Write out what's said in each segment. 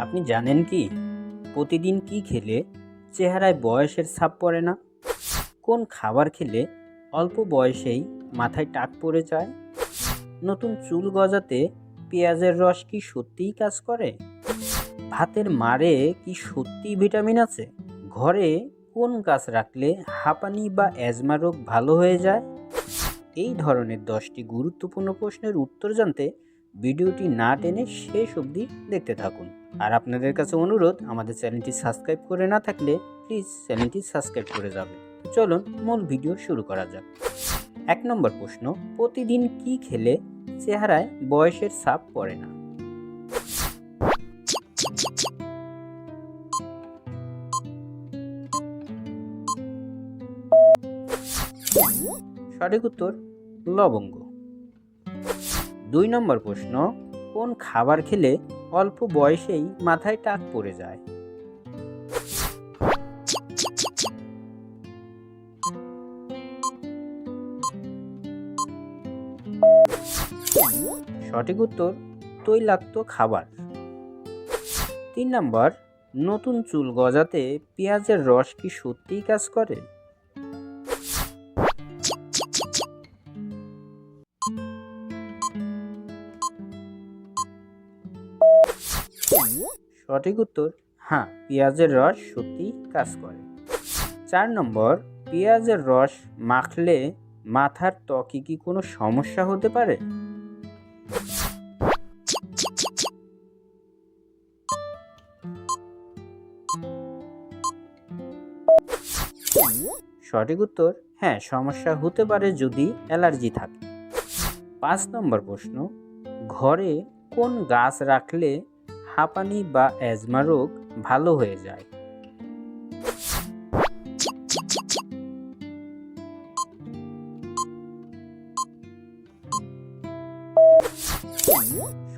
আপনি জানেন কি? প্রতিদিন কি খেলে চেহারায় বয়সের ছাপ পড়ে না? কোন খাবার খেলে অল্প বয়সেই মাথায় টাক পড়ে যায়? নতুন চুল গজাতে পেঁয়াজের রস কি সত্যিই কাজ করে? ভাতের মারে কি সত্যিই ভিটামিন আছে? ঘরে কোন গাছ রাখলে হাঁপানি বা অ্যাজমা রোগ ভালো হয়ে যায়? এই ধরনের দশটি গুরুত্বপূর্ণ প্রশ্নের উত্তর জানতে ভিডিওটি না টেনে শেষ অবধি দেখতে থাকুন। আর আপনাদের কাছে অনুরোধ, আমাদের চ্যানেলটি সাবস্ক্রাইব করে না থাকলে প্লিজ চ্যানেলটি সাবস্ক্রাইব করে যাবে চলুন, মূল ভিডিও শুরু করা যাক। এক নম্বর প্রশ্ন, প্রতিদিন কি খেলে চেহারায় বয়সের ছাপ পড়ে না? সঠিক উত্তর, লবঙ্গ। দুই নম্বর প্রশ্ন, কোন খাবার খেলে অল্প বয়সেই মাথায় টাক পড়ে যায়? সঠিক উত্তর, তৈলাক্ত খাবার। তিন নম্বর, নতুন চুল গজাতে পেঁয়াজের রস কি সত্যিই কাজ করে? সঠিক উত্তর হ্যাঁ পেঁয়াজের রস সত্যিই কাজ করে। চার নম্বর, পেঁয়াজের রস মাখলে মাথার ত্বকে কি কোনো সমস্যা হতে পারে? সঠিক উত্তর হ্যাঁ সমস্যা হতে পারে যদি অ্যালার্জি থাকে। পাঁচ নম্বর প্রশ্ন, ঘরে কোন গাছ রাখলে হাঁপানি বা অ্যাজমা রোগ ভালো হয়ে যায়।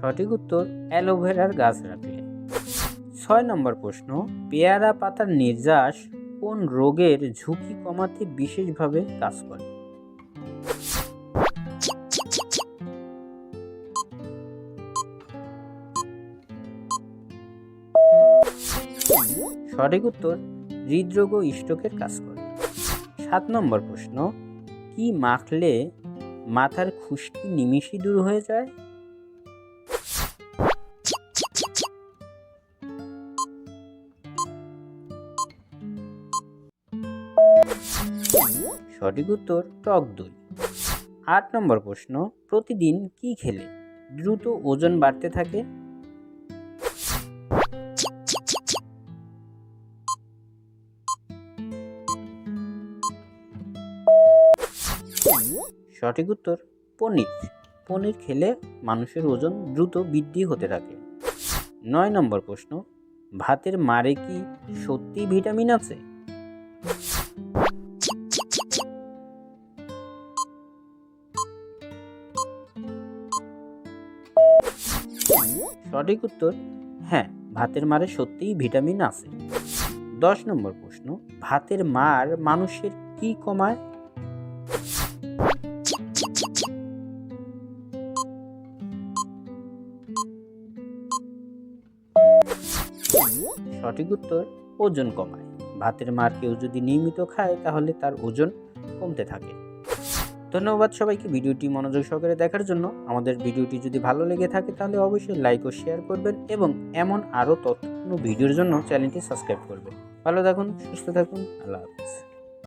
সঠিক উত্তর, অ্যালোভেরার গাছ রাখলে। ছয় নম্বর প্রশ্ন, পেয়ারা পাতার নির্যাস কোন রোগের ঝুঁকি কমাতে বিশেষভাবে কাজ করে? সঠিক উত্তর, হৃদরোগ ও স্ট্রোকের কাজ করে। সাত নম্বর প্রশ্ন, কি মাখলে মাথার খুশকি নিমিষই দূর হয়ে যায়? সঠিক উত্তর, টক দই। আট নম্বর প্রশ্ন, প্রতিদিন কি খেলে দ্রুত ওজন বাড়তে থাকে? সঠিক উত্তর, পনির। পনির খেলে মানুষের ওজন দ্রুত বৃদ্ধি হতে থাকে। নয় নম্বর প্রশ্ন, ভাতের মারে কি সত্যি ভিটামিন আছে? সঠিক উত্তর হ্যাঁ ভাতের মারে সত্যিই ভিটামিন আছে। দশ নম্বর প্রশ্ন, ভাতের মার মানুষের কি কমায়? সঠিক উত্তর, ওজন কমায়। ভাতের মার কেউ যদি নিয়মিত খায়, তাহলে তার ওজন কমতে থাকে। ধন্যবাদ সবাইকে ভিডিওটি মনোযোগ সহকারে দেখার জন্য। আমাদের ভিডিওটি যদি ভালো লেগে থাকে, তাহলে অবশ্যই লাইক ও শেয়ার করবেন এবং এমন আরও তথ্যপূর্ণ ভিডিওর জন্য চ্যানেলটি সাবস্ক্রাইব করবেন। ভালো থাকুন, সুস্থ থাকুন, আল্লাহ হাফিজ।